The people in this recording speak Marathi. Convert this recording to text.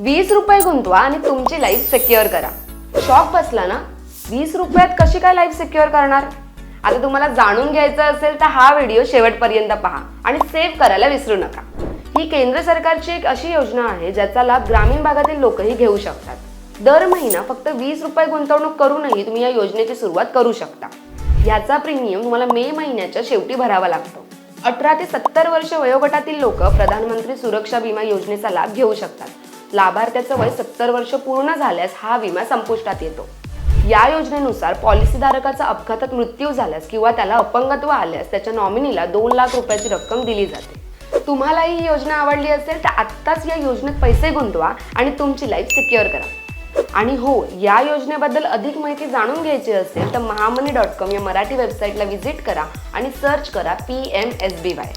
वीस रुपये गुंतवा आणि तुमची लाईफ सिक्युअर करा. शॉक बसला ना? वीस रुपयात कशी काय लाईफ सिक्युअर करणार? आता तुम्हाला जाणून घ्यायचं असेल तर हा व्हिडिओ शेवटपर्यंत पहा आणि सेव्ह करायला विसरू नका. ही केंद्र सरकारची एक अशी योजना आहे ज्याचा लाभ ग्रामीण भागातील लोकही घेऊ शकतात. दर महिना फक्त वीस रुपये गुंतवणूक करूनही तुम्ही या योजनेची सुरुवात करू शकता. याचा प्रीमियम तुम्हाला मे महिन्याच्या शेवटी भरावा लागतो. अठरा ते सत्तर वर्ष वयोगटातील लोक प्रधानमंत्री सुरक्षा विमा योजनेचा लाभ घेऊ शकतात. लाभार्थ्याचं वय सत्तर वर्ष पूर्ण झाल्यास हा विमा संपुष्टात येतो. या योजनेनुसार पॉलिसीधारकाचा अपघातात मृत्यू झाल्यास किंवा त्याला अपंगत्व आल्यास त्याच्या नॉमिनीला दोन लाख रुपयाची रक्कम दिली जाते. तुम्हाला ही योजना आवडली असेल तर आत्ताच या योजनेत पैसे गुंतवा आणि तुमची लाईफ सिक्युअर करा. आणि हो या योजनेबद्दल अधिक माहिती जाणून घ्यायची असेल तर महामनी डॉट कॉम या मराठी वेबसाईटला व्हिजिट करा आणि सर्च करा P M S B Y